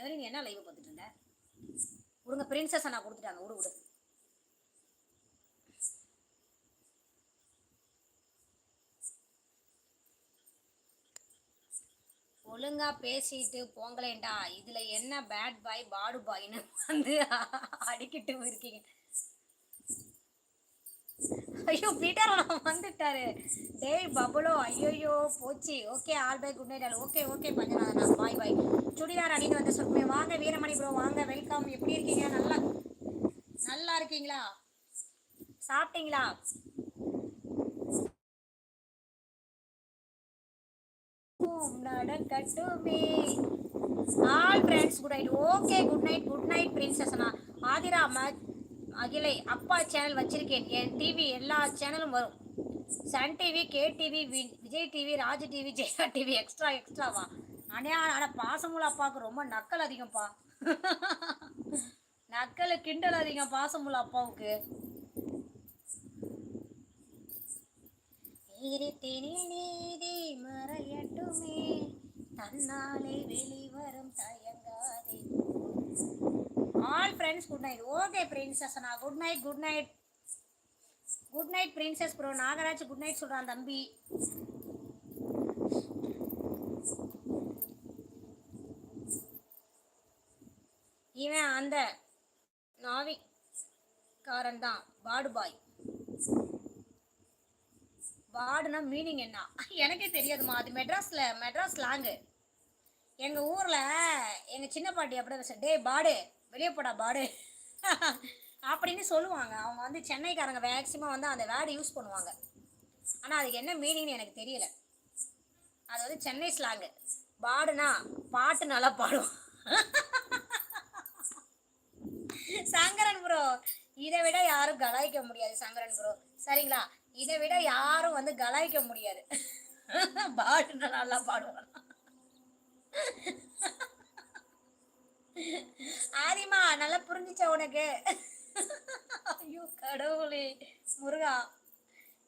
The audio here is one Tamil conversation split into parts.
இன்ன நீ என்ன லைவ் பார்த்துட்டு இருந்த? விடுங்க பிரின்சஸ் நான் கொடுத்துட்டாங்க விடு விடு ஒழுங்கா பேசிட்டு போங்களேன்டா. இதுல என்ன பேட் பாய் பாடு பாய்னு வந்து அடிக்கிட்டு இருக்கீங்க ஐயோ பீட்டர் வந்துட்டாரு. டேய் பபுலோ ஐயோயோ போச்சு. Okay all bye good night okay okay பஞ்சநாதனா bye bye. Churidar அணிந்து வந்து சொல்லுமே வாங்க வீரமணி ப்ரோ வாங்க வெல்கம் எப்படி இருக்கீங்க? நல்லா நல்லா இருக்கீங்களா? சாப்பிட்டீங்களா? நடக்கட்டுமே. All friends good night okay good night good night princess Aathira much அகிலை அப்பா சேனல் வச்சிருக்கேன். என் டிவி எல்லா சேனலும் வரும். Sun TV K TV Vijay TV Raj TV Jaya TV extra எக்ஸ்ட்ராவா அண்ணா ஆனால் பாசமுள்ள அப்பாவுக்கு ரொம்ப நக்கல் அதிகம்ப்பா. நக்கல் கிண்டல் அதிகம் பாசமுள்ள அப்பாவுக்கு. இருட்டினில் நீதி மறையட்டுமே. தன்னாலே வெளிவரும் தயங்க friends good night okay princess அண்ணா good night good night good night princess bro Nagaraj good night சொல்கிறான் தம்பி. இவன் அந்த நாவிக்காரன் தான் பாடு பாய். பாடுனா மீனிங் என்ன? எனக்கே தெரியாதுமா அது மெட்ராஸில் மெட்ராஸ் ஸ்லாங்கு எங்கள் ஊரில் எங்கள் சின்ன பாட்டி அப்படி டே பாடு. வெளியே போடா பாடு. அப்படின்னு சொல்லுவாங்க. அவங்க வந்து சென்னைக்காரங்க மேக்ஸிமம் வந்து அந்த வேர்டு யூஸ் பண்ணுவாங்க. ஆனால் அதுக்கு என்ன மீனிங்னு எனக்கு தெரியல. அது வந்து சென்னை ஸ்லாங்கு பாடுனா பாட்டு நல்லா பாடும் சங்கரன் ப்ரோ இதை விட யாரும் கலாய்க்க முடியாது சங்கரன் ப்ரோ சரிங்களா? இதை விட யாரும் வந்து கலாய்க்க முடியாது. பாட்டு நல்லா பாடுவான் ஆரிமா நல்லா புரிஞ்சிச்சா உனக்கு? ஐயோ கடவுளே. முருகா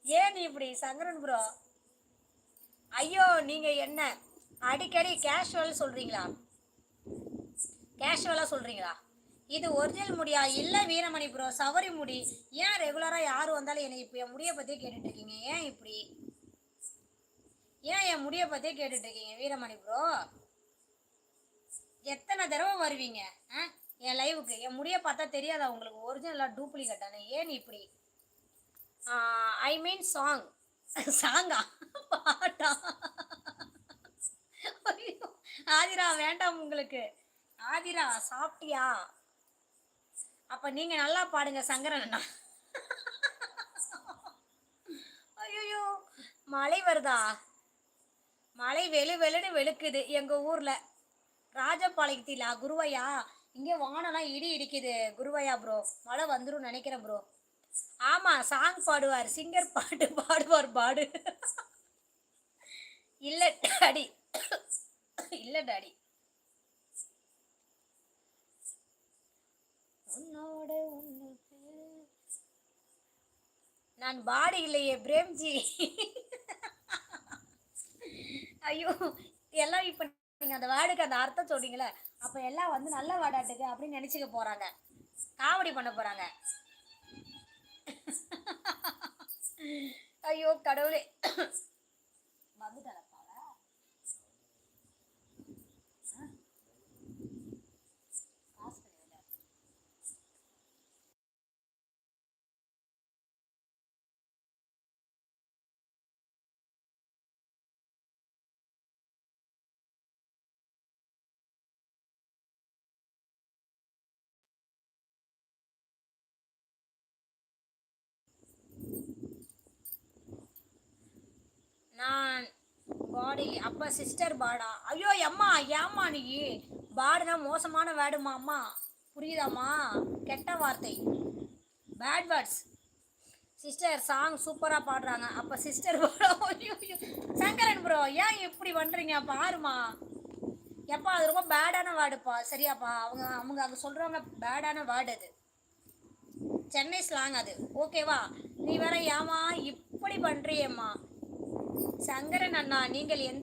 ஏன் நீ இப்படி சங்கரன் ப்ரோ ஐயோ நீங்க என்ன? அடிக்கடி கேஷுவல் சொல்றீங்களா? கேஷுவலா சொல்றீங்களா? இது ஒரிஜினல் முடியா? இல்ல வீரமணி ப்ரோ சவரி முடி. ஏன் ரெகுலரா யார் வந்தாலும் என்னை இப்போ என் முடியை பத்தியே கேட்டுட்டு இருக்கீங்க? ஏன் இப்படி? ஏன் என் முடியை பத்தியே கேட்டுட்டு இருக்கீங்க வீரமணி ப்ரோ எத்தனை தடவை வருவீங்க? ஆ? என் லைவுக்கு என் முடியை பார்த்தா தெரியாதா உங்களுக்கு? ஒரிஜினலாக டூப்ளிகேட்டானு ஏன் இப்படி? ஐ மீன் சாங் சாங்கா பாட்டா? ஆதிரா வேண்டாம் உங்களுக்கு. ஆதிரா சாப்பிட்டியா? அப்போ நீங்கள் நல்லா பாடுங்க சங்கரன் ஐயோ மழை வருதா? மழை வெளு வெளுன்னு வெளுக்குது எங்கள் ஊரில். ராஜபாளையத்திலா? குருவையா? இங்கே வானெல்லாம் இடி இடிக்குது. குருவையா ப்ரோ மழை வந்துடும் நினைக்கிறேன் ப்ரோ ஆமா சாங் பாடுவார். சிங்கர் பாட்டு பாடுவார் பாடு. இல்லை டாடி. இல்லை டாடி. உன்னோட நான் பாடி இல்லையே பிரேம்ஜி. ஐயோ எல்லாம் இப்போ நீங்கள் அந்த வேர்டுக்கு அந்த அர்த்தம் சொன்னீங்களே அப்போ எல்லாம் வந்து நல்ல வாடாட்டுக்கு அப்படின்னு நினச்சிக்க போகிறாங்க காமெடி பண்ண போகிறாங்க ஐயோ கடவுளே. வந்துட்டாரப்பா நான் பாடி அப்பா சிஸ்டர் பாடா. ஐயோ அம்மா ஏம்மா நீ? பாடுனா மோசமான வேர்டுமா அம்மா. புரியுதாம்மா? கெட்ட வார்த்தை. பேட் வேர்ட்ஸ் சிஸ்டர் சாங் சூப்பராக பாடுறாங்க. அப்போ சிஸ்டர் சங்கரன் ப்ரோ ஏன் இப்படி பண்ணுறீங்க பாருமா எப்பா அது ரொம்ப பேடான வேர்டுப்பா. சரியாப்பா அவங்க அவங்க அங்கே சொல்கிறவங்க பேடான வேர்டு அது. சென்னை ஸ்லாங் அது. ஓகேவா நீ வேற ஏமா இப்படி பண்ணுறியேம்மா சங்கரன் அண்ணா நீங்கள் எந்த